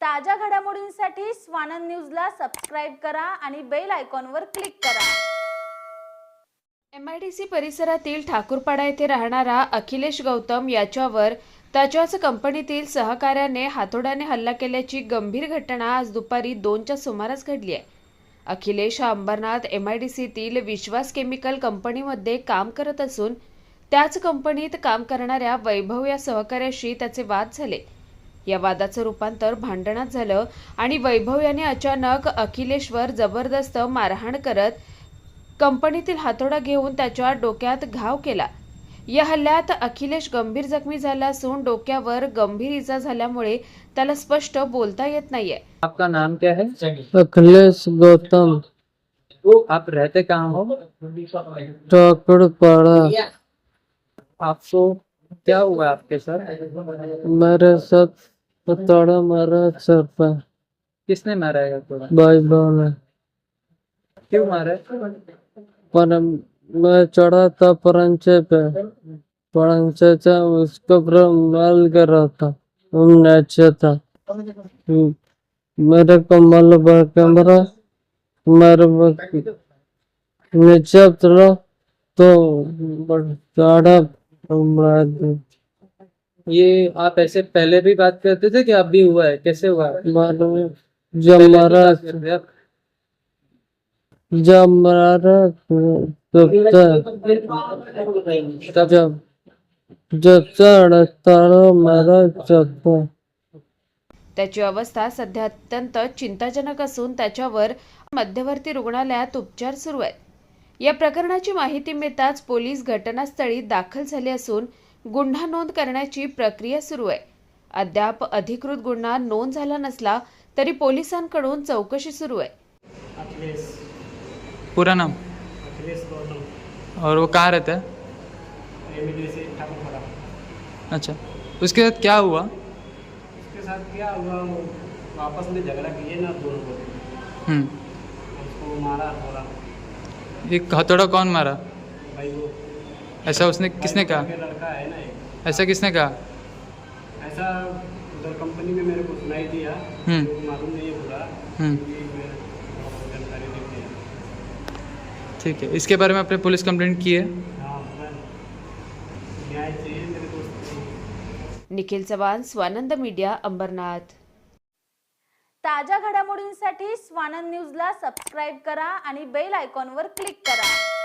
ताज्या घडामोडींसाठी स्वानंद न्यूजला सबस्क्राईब करा आणि बेल आयकॉनवर क्लिक करा. एम आय डी सी परिसरातील ठाकूरपाडा येथे राहणारा अखिलेश गौतम याच्यावर त्याच्याच कंपनीतील सहकार्याने हातोड्याने हल्ला केल्याची गंभीर घटना आज दुपारी दोनच्या सुमारास घडली आहे. अखिलेश हा अंबरनाथ एम आय डी सीतील विश्वास केमिकल कंपनीमध्ये काम करत असून त्याच कंपनीत काम करणाऱ्या वैभव या सहकार्याशी त्याचे वाद झाले. या वादाचं रूपांतर भांडणात झालं आणि वैभव याने अचानक अखिलेशवर जबरदस्त मारहाण करत कंपनीतील हातोडा घेऊन त्याच्या डोक्यात घाव केला. या हल्ल्यात अखिलेश गंभीर जखमी झाला असून डोक्यावर गंभीर इजा झाल्यामुळे त्याला स्पष्ट बोलता येत नाहीये. आपका नाम क्या है? अखिलेश गौतम. आप रहते कहाँ हो? आपको क्या हुआ आपके साथ? मेरे साथ थोड़ा मारा सर पे किसने मारा है थोड़ा भाई बहन है। क्यों मारा पर मैं चढ़ा था परंचे पे। परंचे से उसके माल कर रहा था। वो नीचे था। मेरे को मल भर के मरा नीचे उतरा तो चढ़ा मार दिया। ये आप ऐसे पहले भी बात करते थे कि अब भी हुआ है? कैसे हुआ? है मालूम जब? जब त्याची अवस्था सध्या अत्यंत चिंताजनक असून त्याच्यावर मध्यवर्ती रुग्णालयात उपचार सुरू आहेत. या प्रकरणाची माहिती मिळताच पोलीस घटनास्थळी दाखल झाले असून गुन्हा नोंद करण्याची प्रक्रिया सुरू आहे. अद्याप अधिकृत गुन्हा नोंद झाला नसला तरी पोलिसांकडून चौकशी सुरू आहे. अखिलेश. पूरा नाम? अखिलेश गौतम. और वो कहाँ रहता है? अच्छा। उसके साथ क्या हुआ? उसके साथ क्या हुआ? वो आपस में झगड़ा किए ना दोनों को। हम्म, उसको मारा थोड़ा ये हथौड़ा कौन मारा? ऐसा उसने किसने कहा? है। ऐसा किसने कहा? ऐसा उधर कंपनी में मेरे को सुनाई दिया। हम्म। तो मालूम नहीं दिया ठीक है इसके बारे में आपने पुलिस कंप्लेंट की है? हाँ मैं न्याय चाहिए मेरे दोस्त को निखिल चव्हाण स्वानंद मीडिया अंबरनाथ। ताज्या घडामोडींसाठी स्वानंद न्यूजला सबस्क्राईब करा आणि बेल आयकॉनवर क्लिक करा.